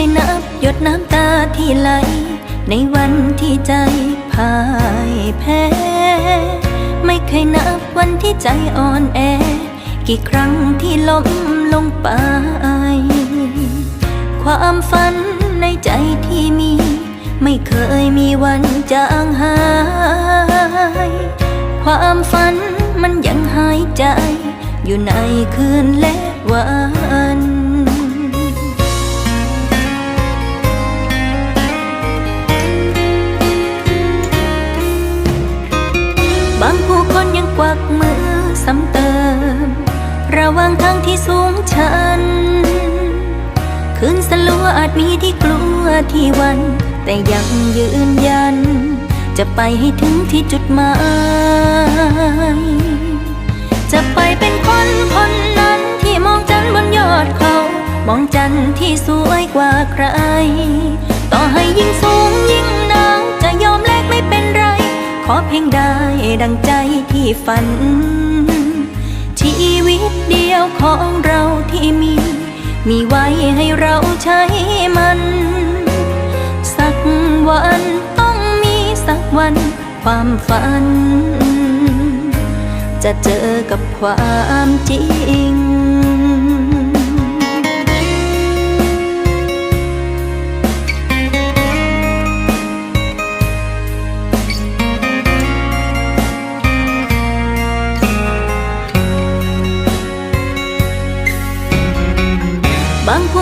เคยนับหยดน้ำตาที่ไหล ในวันที่ใจพ่ายแพ้ ไม่เคยนับวันที่ใจอ่อนแอ กี่ครั้งที่ล้มลงไป ความฝันในใจที่มี ไม่เคยมีวันจางหาย ความฝันมันยังหายใจ อยู่ในคืนและวัน กวักมือซ้ำเติม ระว่างทางที่สูงชัน คืนสลัวอาจมีที่กลัวที่วัน แต่ยังยืนยัน จะไปให้ถึงที่จุดหมาย จะไปเป็นคนคนนั้นที่มองจันบนยอดเขา มองจันที่สวยกว่าใคร ต่อให้ยิ่งสูง อเพียงได้ดังใจที่ฝัน ชีวิตเดียวของเราที่มี มีไว้ให้เราใช้มัน สักวันต้องมีสักวันความฝัน จะเจอกับความจริง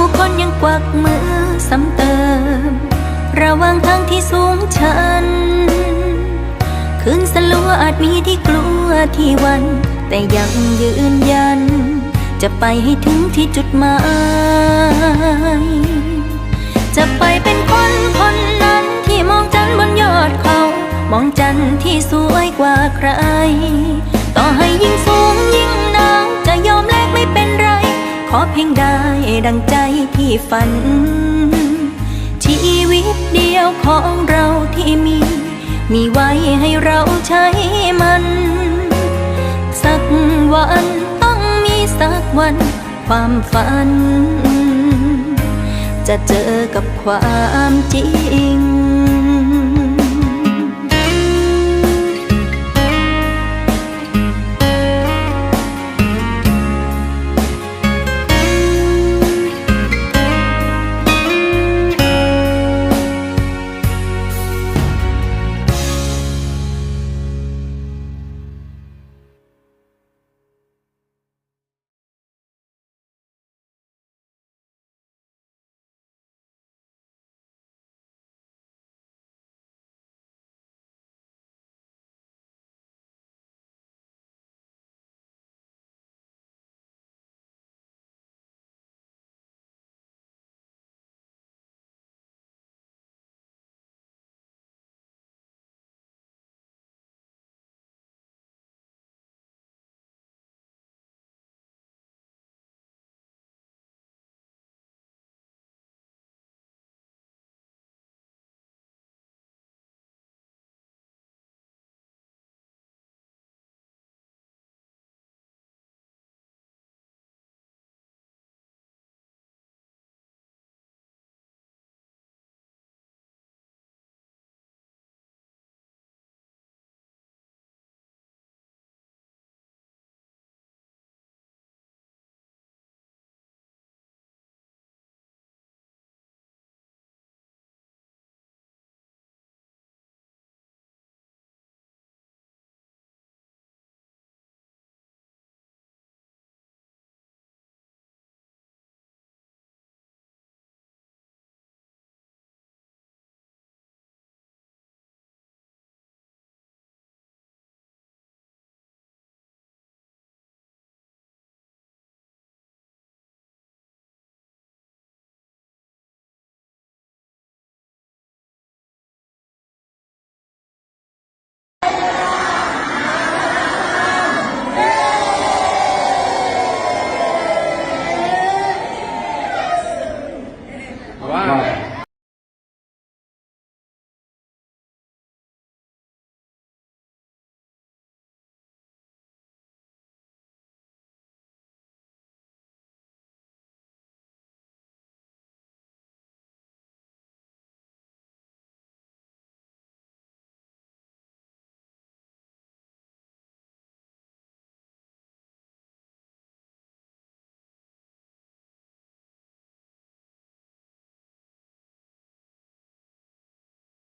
ผู้คนยังกวักมือซ้ำเติม ระวังทางที่สูงชันคืนสลัวอาจมีที่กลัวที่วัน แต่ยังยืนยัน จะไปให้ถึงที่จุดหมาย ขอเพียงได้ดังใจที่ฝัน ชีวิตเดียวของเราที่มี มีไว้ให้เราใช้มัน สักวันต้องมีสักวันความฝัน จะเจอกับความจริง